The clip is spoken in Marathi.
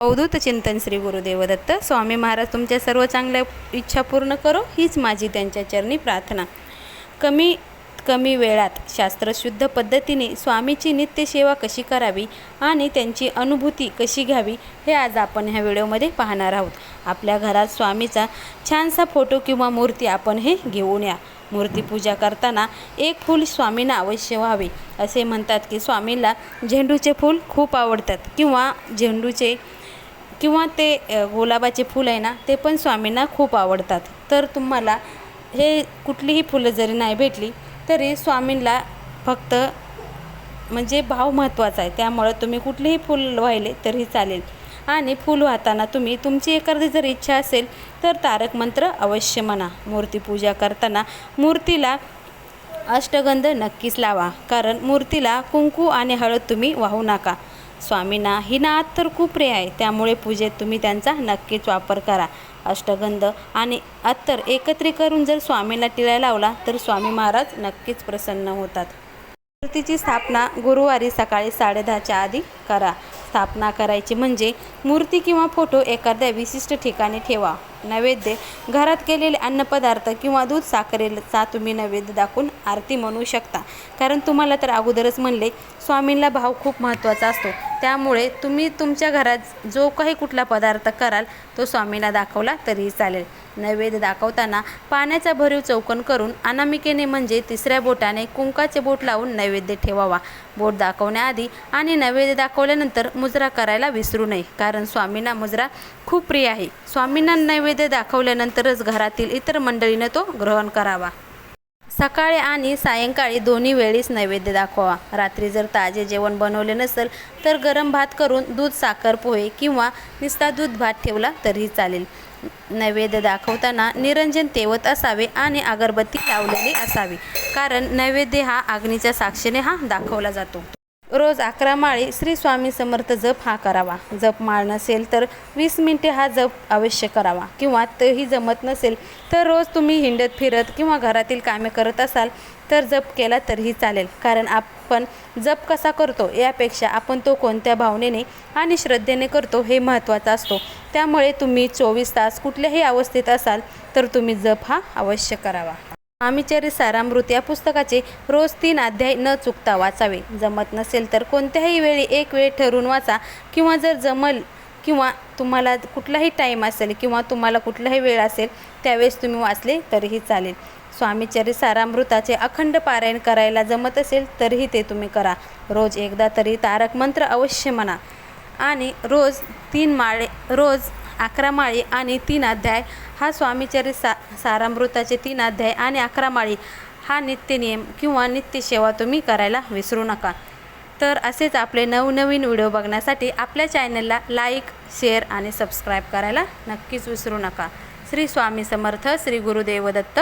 अवधूत चिंतन श्री गुरुदेव दत्त स्वामी महाराज तुमच्या सर्व चांगल्या इच्छा पूर्ण करो हीच माझी त्यांच्या चरणी प्रार्थना. कमी कमी वेळात शास्त्रशुद्ध पद्धतीने स्वामीची नित्यसेवा कशी करावी आणि त्यांची अनुभूती कशी घ्यावी हे आज आपण ह्या व्हिडिओमध्ये पाहणार आहोत. आपल्या घरात स्वामीचा छानसा फोटो किंवा मूर्ती आपण हे घेऊन या. मूर्तीपूजा करताना एक फूल स्वामींना अवश्य व्हावे. असे म्हणतात की स्वामीला झेंडूचे फूल खूप आवडतात किंवा झेंडूचे किंवा ते गुलाबाचे फूल आहे ना ते पण स्वामींना खूप आवडतात. तर तुम्हाला हे कुठलीही फुलं जरी नाही भेटली तरी स्वामींना फक्त म्हणजे भाव महत्त्वाचा आहे. त्यामुळं तुम्ही कुठलेही फूल वाहिले तरी चालेल. आणि फूल वाहताना तुम्ही तुमची एखादी जर इच्छा असेल तर तारक मंत्र अवश्य म्हणा. मूर्तीपूजा करताना मूर्तीला अष्टगंध नक्कीच लावा. कारण मूर्तीला कुंकू आणि हळद तुम्ही वाहू नका. स्वामींना. ही नात तर खूप प्रिय आहे. त्यामुळे पूजेत तुम्ही त्यांचा नक्कीच वापर करा. अष्टगंध आणि अत्तर एकत्रित करून जर स्वामींना टिळायला लावला तर स्वामी महाराज नक्कीच प्रसन्न होतात. मूर्तीची स्थापना गुरुवारी सकाळी साडेदहाच्या आधी करा. स्थापना करायची म्हणजे मूर्ती किंवा फोटो एखाद्या विशिष्ट ठिकाणी ठेवा. नैवेद्य घरात केलेले अन्नपदार्थ किंवा दूध साखरेचा तुम्ही नैवेद्य दाखवून आरती म्हणू शकता. कारण तुम्हाला तर अगोदरच म्हणले स्वामींना भाव खूप महत्त्वाचा असतो. त्यामुळे तुम्ही तुमच्या घरात जो काही कुठला पदार्थ कराल तो स्वामीला दाखवला तरीही चालेल. नैवेद्य दाखवताना पाण्याचा भरीव चौकन करून अनामिकेने म्हणजे तिसऱ्या बोटाने कुंकाचे बोट लावून नैवेद्य ठेवावा. बोट दाखवण्याआधी आणि नैवेद्य दाखवल्यानंतर मुजरा करायला विसरू नये कारण स्वामींना मुजरा खूप प्रिय आहे. स्वामींना नैवेद्य दाखवल्यानंतरच घरातील इतर मंडळीनं तो ग्रहण करावा. सकाळी आणि सायंकाळी दोन्ही वेळीच नैवेद्य दाखवा. रात्री जर ताजे जेवण बनवले नसेल तर गरम भात करून दूध साखर पोहे किंवा नुसता दूध भात ठेवला तरीही चालेल. नैवेद्य दाखवताना निरंजन तेवत असावे आणि अगरबत्ती लावलेली असावी. कारण नैवेद्य हा अग्नीच्या साक्षीने हा दाखवला जातो. रोज अकरा माळी श्री स्वामी समर्थ जप हा करावा. जप माळ नसेल तर वीस मिनिटे हा जप अवश्य करावा. किंवा तेही जमत नसेल तर रोज तुम्ही हिंडत फिरत किंवा घरातील कामे करत असाल तर जप केला तरीही चालेल. कारण आपण जप कसा करतो यापेक्षा आपण तो कोणत्या भावनेने आणि श्रद्धेने करतो हे महत्त्वाचं असतो. त्यामुळे तुम्ही चोवीस तास कुठल्याही अवस्थेत असाल तर तुम्ही जप हा अवश्य करावा. स्वामीचरित सारामृत या पुस्तकाचे रोज तीन अध्याय न चुकता वाचावे. जमत नसेल तर कोणत्याही वेळी एक वेळ ठरवून वाचा किंवा जर जमल किंवा तुम्हाला कुठलाही टाईम असेल किंवा तुम्हाला कुठलाही वेळ असेल त्यावेळेस तुम्ही वाचले तरीही चालेल. स्वामीचरित सारामृताचे अखंड पारायण करायला जमत असेल तरीही ते तुम्ही करा. रोज एकदा तरी तारक मंत्र अवश्य म्हणा. आणि रोज तीन माळे रोज अकरा माळी आणि तीन अध्याय. हा स्वामीचरित सा सारामृताचे तीन अध्याय आणि अकरा माळी. हा नित्यनियम किंवा नित्यसेवा तुम्ही करायला विसरू नका. तर असेच आपले नवनवीन व्हिडिओ बघण्यासाठी आपल्या चॅनलला लाईक शेअर आणि सबस्क्राईब करायला नक्कीच विसरू नका. श्री स्वामी समर्थ श्री गुरुदेव दत्त.